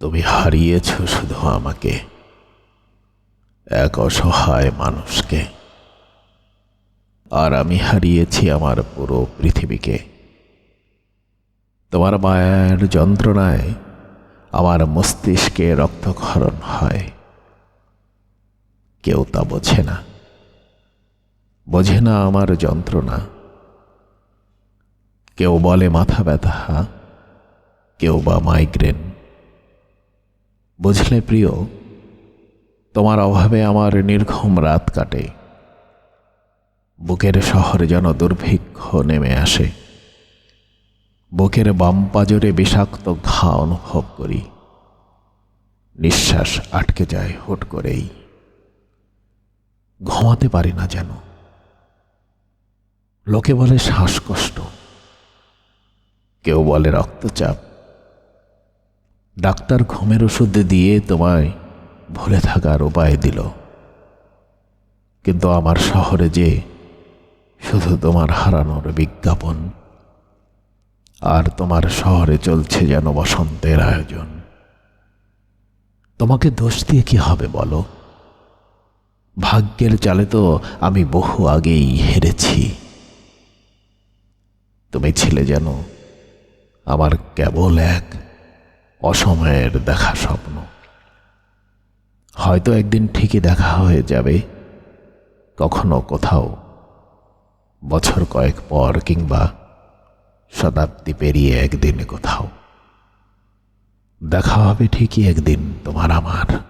তুমি হারিয়েছ শুধু আমাকে। এক অসহায় মানুষকে। আর আমি হারিয়েছি আমার পুরো পৃথিবীকে। তোমার মায়ের যন্ত্রণায় আমার মস্তিষ্কে রক্তক্ষরণ হয়। কেউ তা বোঝে না। বোঝে না আমার যন্ত্রণা। কেউ বলে মাথা ব্যথা। কেউ বা মাইগ্রেন বুঝলে প্রিয়, তোমার অভাবে আমার নির্ঘুম রাত কাটে। বুকের শহরে যেন দুর্ভিক্ষ নেমে আসে। বুকের বাম পাজরে বিষাক্ত ঘা অনুভব করি। নিঃশ্বাস আটকে যায় হুট করেই। ঘুমাতে পারি না যেন। লোকে বলে শ্বাসকষ্ট। কেউ বলে রক্তচাপ। ডাক্তার ঘুমের ওষুধ দিয়ে তোমায় ভুলে থাকার উপায় দিল। কিন্তু আমার শহরে যে শুধু তোমার হারানোর বিজ্ঞাপন, আর তোমার শহরে চলছে যেন বসন্তের আয়োজন। তোমাকে দোষ দিয়ে কি হবে বলো? ভাগ্যের চালে তো আমি বহু আগেই হেরেছি। তুমি ছিলে যেন আমার কেবল এক অসময়ের দেখা স্বপ্ন। হয়তো একদিন ঠিকই দেখা হয়ে যাবে, কখনো কোথাও। বছর কয়েক পর কিংবা শতাব্দী পেরিয়ে একদিন কোথাও। দেখা হবে ঠিকই একদিন তোমার আমার।